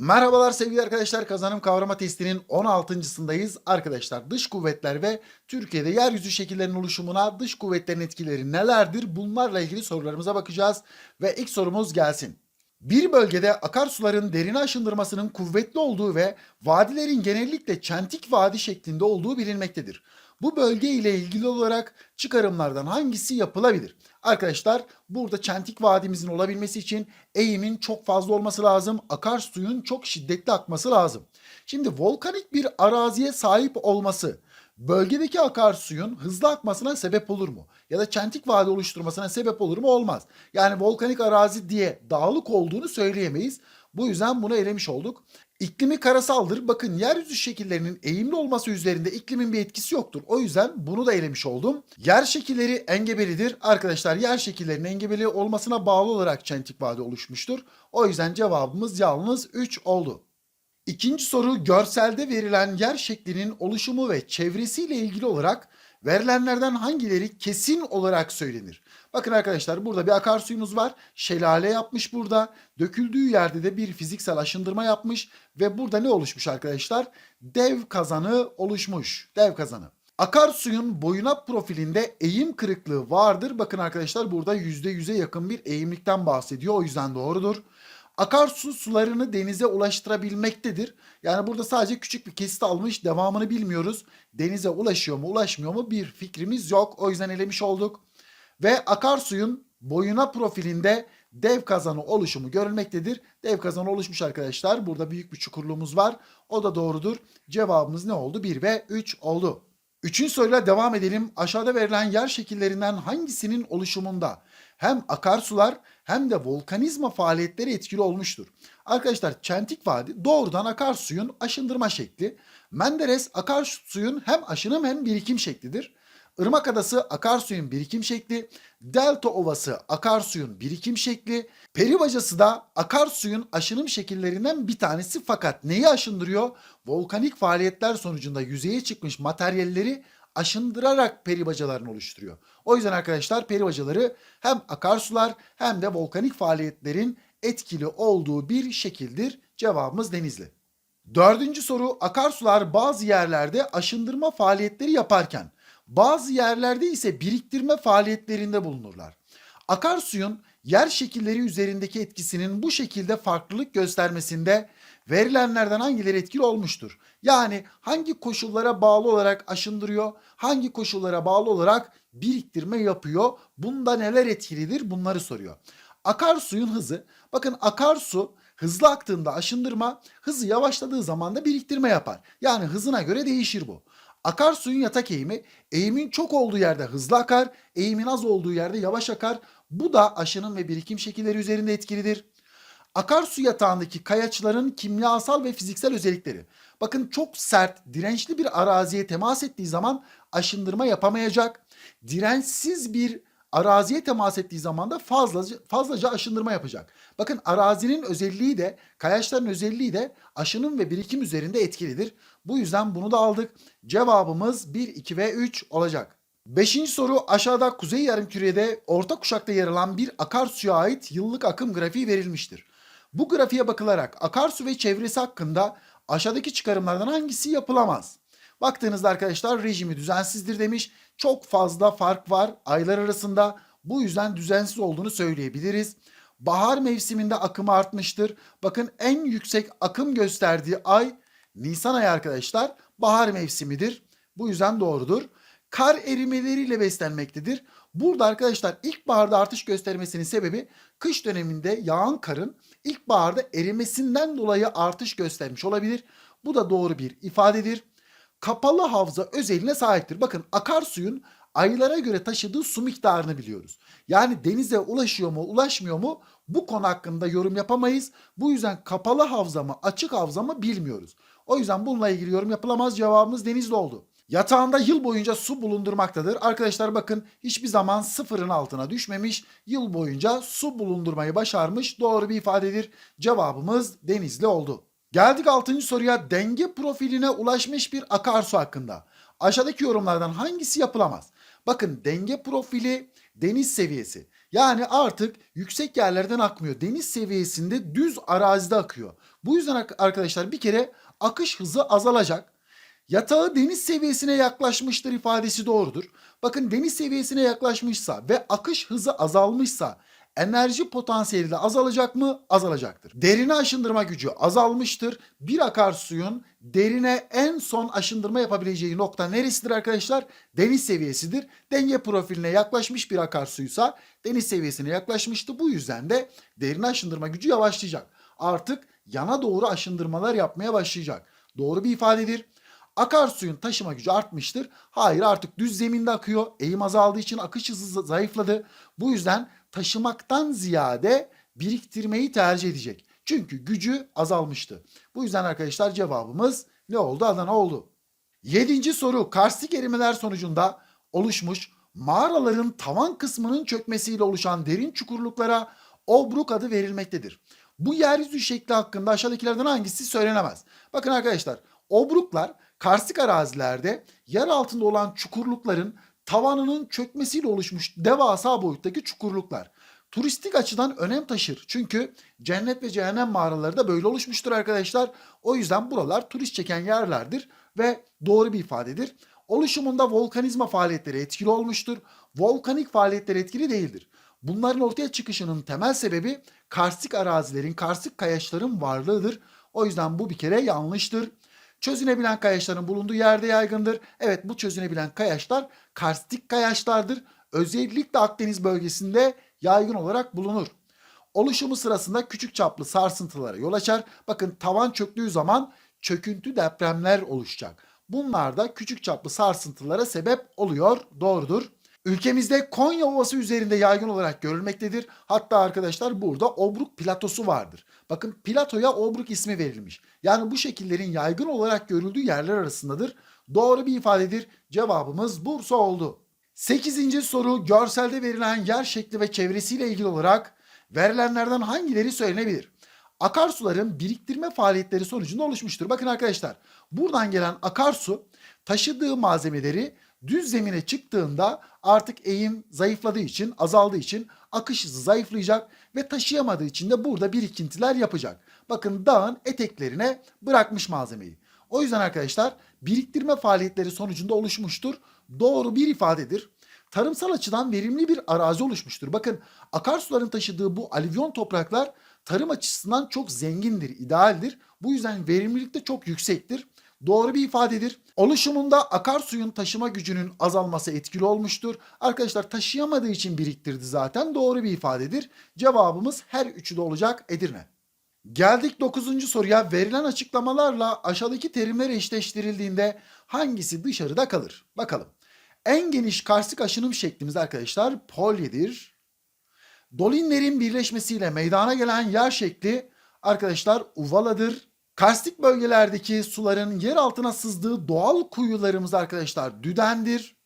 Merhabalar sevgili arkadaşlar. Kazanım kavrama testinin 16.sındayız. Arkadaşlar dış kuvvetler ve Türkiye'de yeryüzü şekillerinin oluşumuna dış kuvvetlerin etkileri nelerdir? Bunlarla ilgili sorularımıza bakacağız. Ve ilk sorumuz gelsin. Bir bölgede akarsuların derine aşındırmasının kuvvetli olduğu ve vadilerin genellikle çentik vadi şeklinde olduğu bilinmektedir. Bu bölge ile ilgili olarak çıkarımlardan hangisi yapılabilir? Arkadaşlar burada çentik vadimizin olabilmesi için eğimin çok fazla olması lazım. Akarsuyun çok şiddetli akması lazım. Şimdi volkanik bir araziye sahip olması bölgedeki akarsuyun hızlı akmasına sebep olur mu? Ya da çentik vadi oluşturmasına sebep olur mu? Olmaz. Yani volkanik arazi diye dağlık olduğunu söyleyemeyiz. Bu yüzden bunu elemiş olduk. İklimi karasaldır. Bakın yeryüzü şekillerinin eğimli olması üzerinde iklimin bir etkisi yoktur. O yüzden bunu da elemiş oldum. Yer şekilleri engebelidir. Arkadaşlar yer şekillerinin engebeli olmasına bağlı olarak çentik vadi oluşmuştur. O yüzden cevabımız yalnız 3 oldu. İkinci soru görselde verilen yer şeklinin oluşumu ve çevresiyle ilgili olarak verilenlerden hangileri kesin olarak söylenir? Bakın arkadaşlar burada bir akarsuyumuz var. Şelale yapmış burada. Döküldüğü yerde de bir fiziksel aşındırma yapmış ve burada ne oluşmuş arkadaşlar? Dev kazanı oluşmuş. Dev kazanı. Akarsuyun boyuna profilinde eğim kırıklığı vardır. Bakın arkadaşlar burada %100'e yakın bir eğimlikten bahsediyor. O yüzden doğrudur. Akarsu sularını denize ulaştırabilmektedir. Yani burada sadece küçük bir kesit almış, devamını bilmiyoruz. Denize ulaşıyor mu, ulaşmıyor mu bir fikrimiz yok. O yüzden elemiş olduk. Ve akarsuyun boyuna profilinde dev kazanı oluşumu görülmektedir. Dev kazanı oluşmuş arkadaşlar. Burada büyük bir çukurluğumuz var. O da doğrudur. Cevabımız ne oldu? 1 ve 3 oldu. Üçüncü soruyla devam edelim. Aşağıda verilen yer şekillerinden hangisinin oluşumunda hem akarsular hem de volkanizma faaliyetleri etkili olmuştur? Arkadaşlar Çentik Vadi doğrudan akarsuyun aşındırma şekli. Menderes akarsuyun hem aşınım hem birikim şeklidir. Irmak Adası akarsuyun birikim şekli, Delta Ovası akarsuyun birikim şekli, Peribacası da akarsuyun aşınım şekillerinden bir tanesi fakat neyi aşındırıyor? Volkanik faaliyetler sonucunda yüzeye çıkmış materyalleri aşındırarak peribacalarını oluşturuyor. O yüzden arkadaşlar peribacaları hem akarsular hem de volkanik faaliyetlerin etkili olduğu bir şekildir. Cevabımız Denizli. Dördüncü soru akarsular bazı yerlerde aşındırma faaliyetleri yaparken bazı yerlerde ise biriktirme faaliyetlerinde bulunurlar. Akarsuyun yer şekilleri üzerindeki etkisinin bu şekilde farklılık göstermesinde verilenlerden hangileri etkili olmuştur? Yani hangi koşullara bağlı olarak aşındırıyor, hangi koşullara bağlı olarak biriktirme yapıyor? Bunda neler etkilidir? Bunları soruyor. Akarsuyun hızı, bakın akarsu hızlı aktığında aşındırma, hızı yavaşladığı zaman da biriktirme yapar. Yani hızına göre değişir bu. Akarsuyun yatak eğimi, eğimin çok olduğu yerde hızlı akar, eğimin az olduğu yerde yavaş akar. Bu da aşının ve birikim şekilleri üzerinde etkilidir. Akarsu yatağındaki kayaçların kimyasal ve fiziksel özellikleri. Bakın çok sert, dirençli bir araziye temas ettiği zaman aşındırma yapamayacak. Dirençsiz bir araziye temas ettiği zaman da fazlaca, fazlaca aşındırma yapacak. Bakın arazinin özelliği de, kayaçların özelliği de aşının ve birikim üzerinde etkilidir. Bu yüzden bunu da aldık. Cevabımız 1, 2 ve 3 olacak. Beşinci soru aşağıda kuzey yarımkürede orta kuşakta yer alan bir akarsuya ait yıllık akım grafiği verilmiştir. Bu grafiğe bakılarak akarsu ve çevresi hakkında aşağıdaki çıkarımlardan hangisi yapılamaz? Baktığınızda arkadaşlar rejimi düzensizdir demiş. Çok fazla fark var aylar arasında. Bu yüzden düzensiz olduğunu söyleyebiliriz. Bahar mevsiminde akımı artmıştır. Bakın en yüksek akım gösterdiği ay Nisan ayı arkadaşlar bahar mevsimidir. Bu yüzden doğrudur. Kar erimeleriyle beslenmektedir. Burada arkadaşlar ilkbaharda artış göstermesinin sebebi kış döneminde yağan karın ilkbaharda erimesinden dolayı artış göstermiş olabilir. Bu da doğru bir ifadedir. Kapalı havza özeline sahiptir. Bakın akarsuyun aylara göre taşıdığı su miktarını biliyoruz. Yani denize ulaşıyor mu ulaşmıyor mu bu konu hakkında yorum yapamayız. Bu yüzden kapalı havza mı açık havza mı bilmiyoruz. O yüzden bununla ilgili yorum yapılamaz cevabımız denizli oldu. Yatağında yıl boyunca su bulundurmaktadır. Arkadaşlar bakın hiçbir zaman sıfırın altına düşmemiş. Yıl boyunca su bulundurmayı başarmış. Doğru bir ifadedir. Cevabımız denizli oldu. Geldik 6. soruya denge profiline ulaşmış bir akarsu hakkında. Aşağıdaki yorumlardan hangisi yapılamaz? Bakın denge profili deniz seviyesi. Yani artık yüksek yerlerden akmıyor. Deniz seviyesinde düz arazide akıyor. Bu yüzden ar- arkadaşlar bir kere akış hızı azalacak. Yatağı deniz seviyesine yaklaşmıştır ifadesi doğrudur. Bakın deniz seviyesine yaklaşmışsa ve akış hızı azalmışsa enerji potansiyeli de azalacak mı? Azalacaktır. Derine aşındırma gücü azalmıştır. Bir akarsuyun derine en son aşındırma yapabileceği nokta neresidir arkadaşlar? Deniz seviyesidir. Denge profiline yaklaşmış bir akarsuysa deniz seviyesine yaklaşmıştı. Bu yüzden de derine aşındırma gücü yavaşlayacak. Artık yana doğru aşındırmalar yapmaya başlayacak. Doğru bir ifadedir. Akarsuyun taşıma gücü artmıştır. Hayır artık düz zeminde akıyor. Eğim azaldığı için akış hızı zayıfladı. Bu yüzden taşımaktan ziyade biriktirmeyi tercih edecek. Çünkü gücü azalmıştı. Bu yüzden arkadaşlar cevabımız ne oldu? Adana oldu. Yedinci soru karstik erimeler sonucunda oluşmuş mağaraların tavan kısmının çökmesiyle oluşan derin çukurluklara obruk adı verilmektedir. Bu yeryüzü şekli hakkında aşağıdakilerden hangisi söylenemez? Bakın arkadaşlar obruklar karstik arazilerde yer altında olan çukurlukların tavanının çökmesiyle oluşmuş devasa boyuttaki çukurluklar. Turistik açıdan önem taşır. Çünkü cennet ve cehennem mağaraları da böyle oluşmuştur arkadaşlar. O yüzden buralar turist çeken yerlerdir ve doğru bir ifadedir. Oluşumunda volkanizma faaliyetleri etkili olmuştur. Volkanik faaliyetler etkili değildir. Bunların ortaya çıkışının temel sebebi karstik arazilerin, karstik kayaçların varlığıdır. O yüzden bu bir kere yanlıştır. Çözünebilen kayaçların bulunduğu yerde yaygındır. Evet bu çözünebilen kayaçlar karstik kayaçlardır. Özellikle Akdeniz bölgesinde yaygın olarak bulunur. Oluşumu sırasında küçük çaplı sarsıntılara yol açar. Bakın tavan çöktüğü zaman çöküntü depremler oluşacak. Bunlar da küçük çaplı sarsıntılara sebep oluyor. Doğrudur. Ülkemizde Konya Ovası üzerinde yaygın olarak görülmektedir. Hatta arkadaşlar burada Obruk platosu vardır. Bakın platoya Obruk ismi verilmiş. Yani bu şekillerin yaygın olarak görüldüğü yerler arasındadır. Doğru bir ifadedir. Cevabımız Bursa oldu. Sekizinci soru görselde verilen yer şekli ve çevresiyle ilgili olarak verilenlerden hangileri söylenebilir? Akarsuların biriktirme faaliyetleri sonucunda oluşmuştur. Bakın arkadaşlar buradan gelen akarsu taşıdığı malzemeleri düz zemine çıktığında artık eğim zayıfladığı için, azaldığı için akış hızı zayıflayacak ve taşıyamadığı için de burada birikintiler yapacak. Bakın dağın eteklerine bırakmış malzemeyi. O yüzden arkadaşlar biriktirme faaliyetleri sonucunda oluşmuştur. Doğru bir ifadedir. Tarımsal açıdan verimli bir arazi oluşmuştur. Bakın akarsuların taşıdığı bu alüvyon topraklar tarım açısından çok zengindir, idealdir. Bu yüzden verimlilik de çok yüksektir. Doğru bir ifadedir. Oluşumunda akarsuyun taşıma gücünün azalması etkili olmuştur. Arkadaşlar taşıyamadığı için biriktirdi zaten. Doğru bir ifadedir. Cevabımız her üçü de olacak Edirne. Geldik 9. soruya. Verilen açıklamalarla aşağıdaki terimler eşleştirildiğinde hangisi dışarıda kalır? Bakalım. En geniş karstik aşınım şeklimiz arkadaşlar polyedir. Dolinlerin birleşmesiyle meydana gelen yer şekli arkadaşlar uvaladır. Karstik bölgelerdeki suların yer altına sızdığı doğal kuyularımız arkadaşlar düdendir.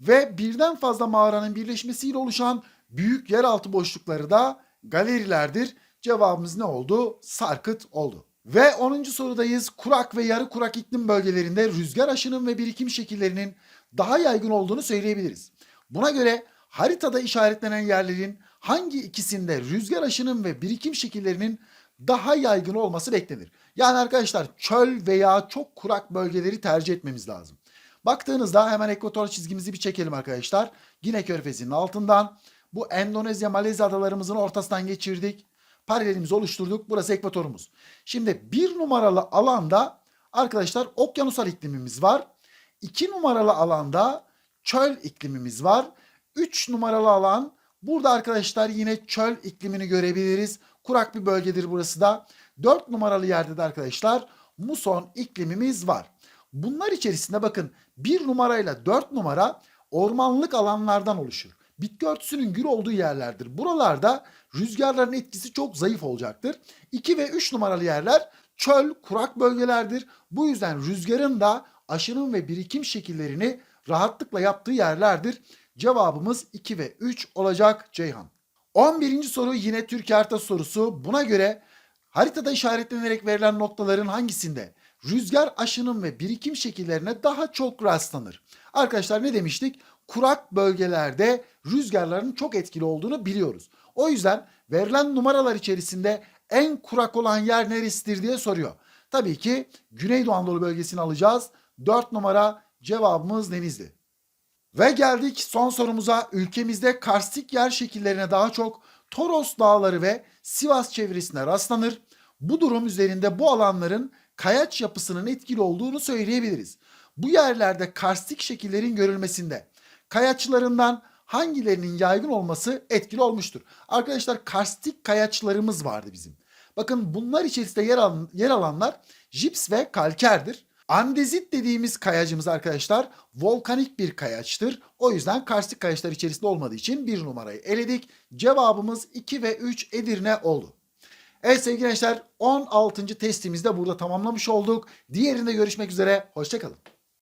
Ve birden fazla mağaranın birleşmesiyle oluşan büyük yeraltı boşlukları da galerilerdir. Cevabımız ne oldu? Sarkıt oldu. Ve 10. sorudayız. Kurak ve yarı kurak iklim bölgelerinde rüzgar aşınım ve birikim şekillerinin daha yaygın olduğunu söyleyebiliriz. Buna göre haritada işaretlenen yerlerin hangi ikisinde rüzgar aşınım ve birikim şekillerinin daha yaygın olması beklenir. Yani arkadaşlar çöl veya çok kurak bölgeleri tercih etmemiz lazım. Baktığınızda hemen ekvator çizgimizi bir çekelim arkadaşlar. Gine körfezinin altından bu Endonezya, Malezya adalarımızın ortasından geçirdik. Paralelimizi oluşturduk. Burası ekvatorumuz. Şimdi bir numaralı alanda arkadaşlar okyanusal iklimimiz var. İki numaralı alanda çöl iklimimiz var. Üç numaralı alan burada arkadaşlar yine çöl iklimini görebiliriz. Kurak bir bölgedir burası da. 4 numaralı yerde de arkadaşlar muson iklimimiz var. Bunlar içerisinde bakın 1 numarayla 4 numara ormanlık alanlardan oluşur. Bitki örtüsünün gür olduğu yerlerdir. Buralarda rüzgarların etkisi çok zayıf olacaktır. 2 ve 3 numaralı yerler çöl, kurak bölgelerdir. Bu yüzden rüzgarın da aşınım ve birikim şekillerini rahatlıkla yaptığı yerlerdir. Cevabımız 2 ve 3 olacak Ceyhan. 11. soru yine Türkiye haritası sorusu. Buna göre haritada işaretlenerek verilen noktaların hangisinde rüzgar aşınım ve birikim şekillerine daha çok rastlanır? Arkadaşlar ne demiştik? Kurak bölgelerde rüzgarların çok etkili olduğunu biliyoruz. O yüzden verilen numaralar içerisinde en kurak olan yer neresidir diye soruyor. Tabii ki Güneydoğu Anadolu bölgesini alacağız. 4 numara cevabımız Denizli. Ve geldik son sorumuza. Ülkemizde karstik yer şekillerine daha çok Toros Dağları ve Sivas çevresine rastlanır. Bu durum üzerinde bu alanların kayaç yapısının etkili olduğunu söyleyebiliriz. Bu yerlerde karstik şekillerin görülmesinde kayaçlarından hangilerinin yaygın olması etkili olmuştur. Arkadaşlar karstik kayaçlarımız vardı bizim. Bakın bunlar içerisinde yer, alan, yer alanlar jips ve kalkerdir. Andezit dediğimiz kayacımız arkadaşlar volkanik bir kayaçtır. O yüzden karstik kayaçlar içerisinde olmadığı için bir numarayı eledik. Cevabımız 2 ve 3 Edirne oldu. Evet sevgili gençler 16. testimizi de burada tamamlamış olduk. Diğerinde görüşmek üzere. Hoşçakalın.